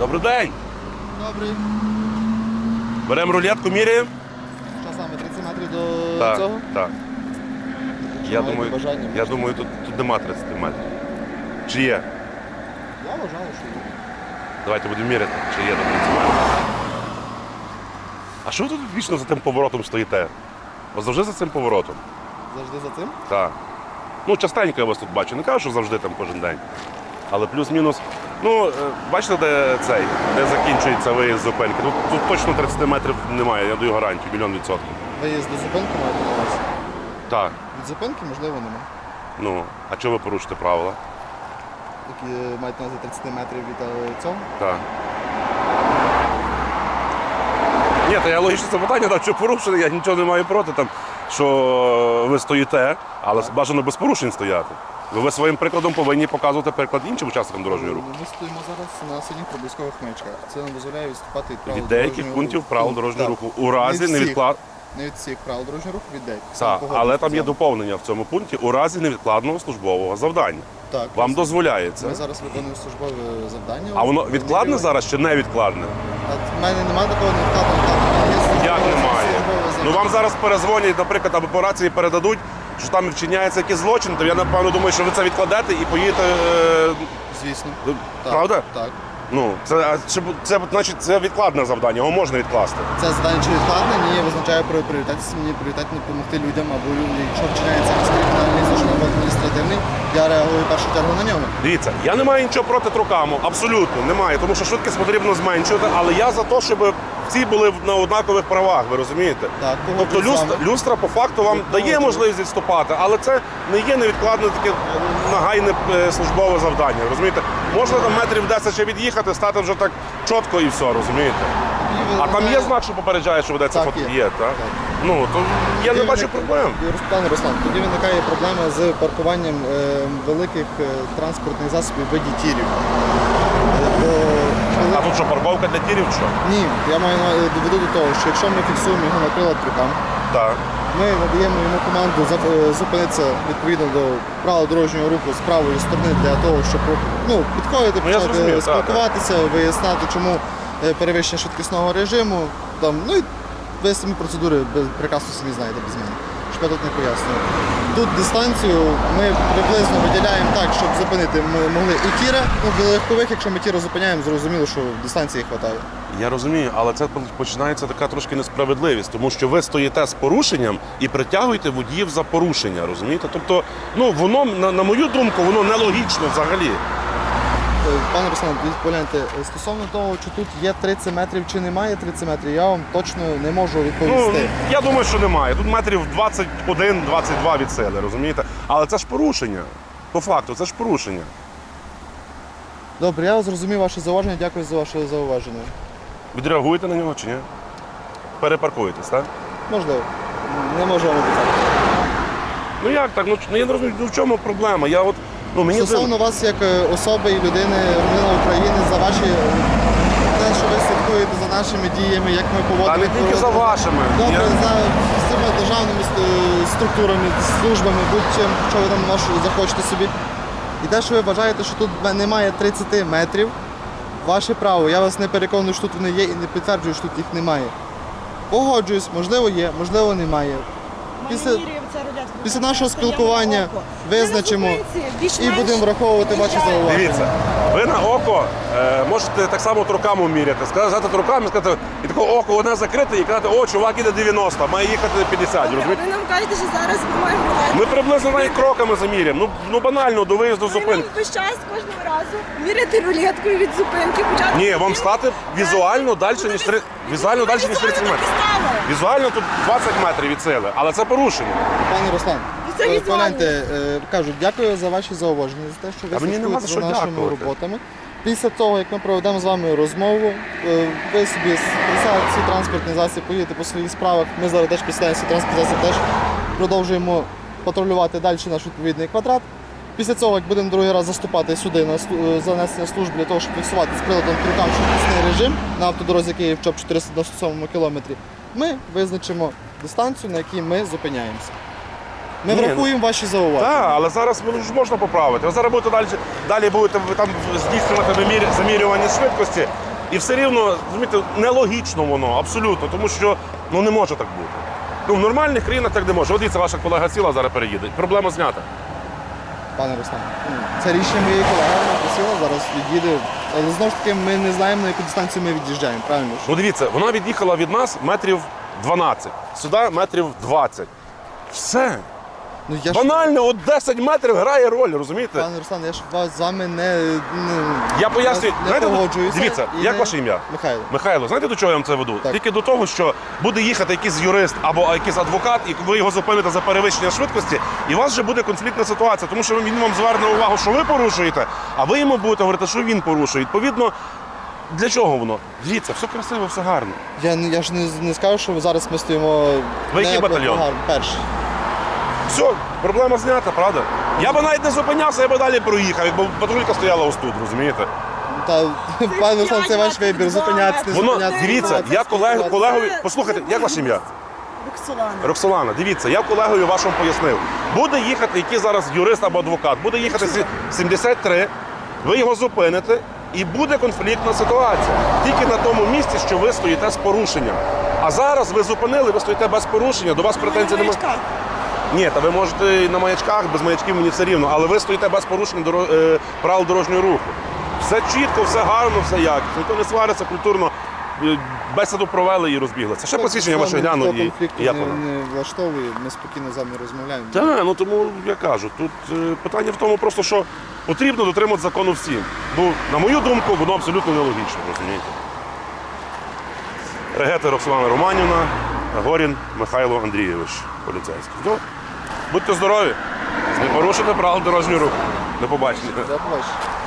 Добрий день. Добрий. Беремо рулетку, міряємо. Що саме 30 метрів до Так, цього? так. Я маєте думаю, бажання, я можете. думаю, тут, тут нема 30 метрів. Чи є? Я вважаю, що є. Давайте будемо міряти, чи є до 30 метрів. А що ви тут вічно за тим поворотом стоїте? Ви завжди за цим поворотом? Завжди за цим. Так. Ну, частенько я вас тут бачу. Не кажу, що завжди там кожен день. Але плюс-мінус. Ну, е, бачите, де цей, де закінчується виїзд зупинки. Тут, тут точно 30 метрів немає, я даю гарантію, мільйон відсотків. Виїзд до зупинки маєте на увазі. Так. Від зупинки, можливо, нема. Ну, а чого ви порушите правила? Які е, мають на увазі 30 метрів від е, цього. Так. Ні, то я логічне запитання дав, що порушили, я нічого не маю проти, там, що ви стоїте, але бажано без порушень стояти. Ви, ви своїм прикладом повинні показувати приклад іншим учасникам дорожнього руху. Ми стоїмо зараз на синіх проблискових маячках. Це нам дозволяє відступати від правил Від деяких дорожнього пунктів руху. правил дорожнього так. руху. У разі Не всіх. невідклад... Не від всіх правил дорожнього руху, від деяких. Так, погоджуюсь але з там є доповнення в цьому пункті у разі невідкладного службового завдання. Так. Вам ми- дозволяється. Ми зараз виконуємо службове завдання. А воно відкладне зараз чи невідкладне? У мене немає такого невідкладного. Як немає? Ну вам зараз перезвонять, наприклад, або по рації передадуть, що там вчиняється якийсь злочин, то я напевно думаю, що ви це відкладете і поїдете. е, Звісно. Так, правда? Так. Ну, це, а це, це, значить, це відкладне завдання, його можна відкласти. Це завдання чи відкладне, ні, визначає про пріоритет. Мені пріоритетно допомогти людям або люди, якщо вчиняється якийсь кримінальний злочин або адміністративний, я реагую в першу чергу на нього. Дивіться, я не маю нічого проти трукаму, абсолютно немає, тому що швидкість потрібно зменшувати, але я за те, щоб всі були на однакових правах, ви розумієте? Так, Тобто люстра, люстра по факту вам дає можливість відступати, але це не є невідкладне таке нагайне е, службове завдання. Розумієте? Можна там метрів 10 ще від'їхати, стати вже так чітко і все, розумієте? А там є знак, що попереджає, що ведеться Так, фото? є. Є, так? Так. Ну, то я не Тоді бачу проблем. Пане Руслан, тоді виникає проблема з паркуванням е, великих е, транспортних засобів виді тірів. А тут що, парковка для тірів що? Ні, я маю на доведу до того, що якщо ми фіксуємо його на прилад Так. Ми надаємо йому команду е, зупинитися відповідно до правил дорожнього руху з правої сторони для того, щоб ну, підходити, Ну, почати спілкуватися, виясняти, чому е, перевищення швидкісного режиму. Там, ну і ви самі процедури прекрасно собі знаєте без мене. Щоб я тут не пояснюю. Тут дистанцію ми приблизно виділяємо так, щоб зупинити ми могли і тіра, ну для легкових, якщо ми тіра зупиняємо, зрозуміло, що дистанції вистачає. Я розумію, але це починається така трошки несправедливість, тому що ви стоїте з порушенням і притягуєте водіїв за порушення, розумієте? Тобто, ну воно на, на мою думку, воно нелогічно взагалі. Е, Пане Руслан, погляньте, стосовно того, чи тут є 30 метрів, чи немає 30 метрів, я вам точно не можу Ну відповісти. я думаю, що немає. Тут метрів 21-22 від сили, розумієте? Але це ж порушення. По факту, це ж порушення. Добре, я зрозумів ваше зауваження, дякую за ваше зауваження. Відреагуєте на нього чи ні? Перепаркуєтесь, так? Можливо, не можу вам обіцяти. Ну як так? Ну, ч- ну я не розумію, ну в чому проблема? Я от, ну мені Стосовно дивно. вас як е, особи і людини, громадянина України, за ваші е, те, що ви слідкуєте за нашими діями, як ми Та поводимо. не тільки за вашими. Добре, Я- за всіма державними структурами, службами, будь-чим, що ви там ваш- захочете собі. І те, що ви вважаєте, що тут немає 30 метрів, ваше право. Я вас не переконую, що тут вони є і не підтверджую, що тут їх немає. Погоджуюсь, можливо є, можливо немає. Після- після нашого спілкування визначимо І будемо враховувати ваші зауваження. Дивіться, ви на око е, можете так само руками міряти. Сказати руками, сказати, і такого око одне закрите і казати, о, чувак іде 90, має їхати 50. Розумієте? Ви нам кажете, що зараз ми маємо. Ми приблизно навіть кроками заміряємо. Ну, ну банально до виїзду з Ви зупинки. весь час кожного разу міряти рулеткою від зупинки. Почати Ні, вам стати візуально далі, ніж три- візуально далі, ніж 30 метрів. Візуально тут 20 метрів від сили, але це порушення. Пане Руслан, Ну, це е, візуально. погляньте, е, кажу, дякую за ваші зауваження, за те, що ви А мені нема слідкуєте за що нашими дякувати. роботами. Після того, як ми проведемо з вами розмову, е, ви собі присядете свій транспортний засіб, поїдете по своїх справах. Ми зараз теж присядаємо свій транспортний засіб, теж продовжуємо патрулювати далі наш відповідний квадрат. Після цього, як будемо другий раз заступати сюди на е, занесення служб для того, щоб фіксувати з приладом трюкам швидкісний режим на автодорозі, який є в ЧОП 497 кілометрі, ми визначимо дистанцію, на якій ми зупиняємося. Ми Ні, врахуємо ваші зауваження. Так, але зараз ну, ж можна поправити. Ви зараз будете далі, далі будете там здійснювати замірювання швидкості, і все рівно, розумієте, нелогічно воно, абсолютно, тому що ну, не може так бути. Ну, в нормальних країнах так не може. От дивіться, ваша колега сіла, зараз переїде. Проблема знята. Пане Руслан, це рішення моєї колеги, вона просила, зараз від'їде. Але знову ж таки, ми не знаємо, на яку дистанцію ми від'їжджаємо, правильно? ж? Ну дивіться, вона від'їхала від нас метрів 12, сюди метрів 20. Все. Ну, я ж, Банально, от 10 метрів грає роль, розумієте? пане Руслан, я ж вас з вами не, не, Я пояснюю, не знаєте, погоджуюся. дивіться, і як не- ваше ім'я? Михайло. Михайло, знаєте до чого я вам це веду? Так. Тільки до того, що буде їхати якийсь юрист або якийсь адвокат, і ви його зупините за перевищення швидкості, і у вас вже буде конфліктна ситуація, тому що він вам зверне увагу, що ви порушуєте, а ви йому будете говорити, що він порушує. Відповідно, для чого воно? Дивіться, все красиво, все гарно. Я, не- я ж не, не скажу, що зараз ми стоїмо. Ви який батальйон? гарно, Перший. Все, проблема знята, правда? Я би навіть не зупинявся, я би далі проїхав, якби патрулька стояла ось тут, розумієте? Та, пане Руслан, це ваш вибір, зупинятися, не Воно, зупинятися. дивіться, я колег, спілкуватися. колегові, послухайте, як ваше ім'я? Роксолана. Роксолана, дивіться, я колегою вашому пояснив. Буде їхати, який зараз юрист або адвокат, буде їхати сі- 73, ви його зупините, і буде конфліктна ситуація. Тільки на тому місці, що ви стоїте з порушенням. А зараз ви зупинили, ви стоїте без порушення, до вас претензій немає. Ні, та ви можете і на маячках, без маячків мені все рівно, але ви стоїте без порушення доро- е, правил дорожнього руху. Все чітко, все гарно, все якісно. Ніхто не свариться, культурно. е, Бесіду провели і розбіглися. Ще посвідчення ваше гляну і, і не, не влаштовує, ми спокійно з вами розмовляємо. Так, ну тому я кажу, тут е, питання в тому, просто що потрібно дотримати закону всім. Бо, на мою думку, воно абсолютно нелогічно, розумієте? Регета Роксолана Романівна, Горін Михайло Андрійович, поліцейський. Будьте здорові, не порушуйте правил дорожнього руху. До побачення. До побачення.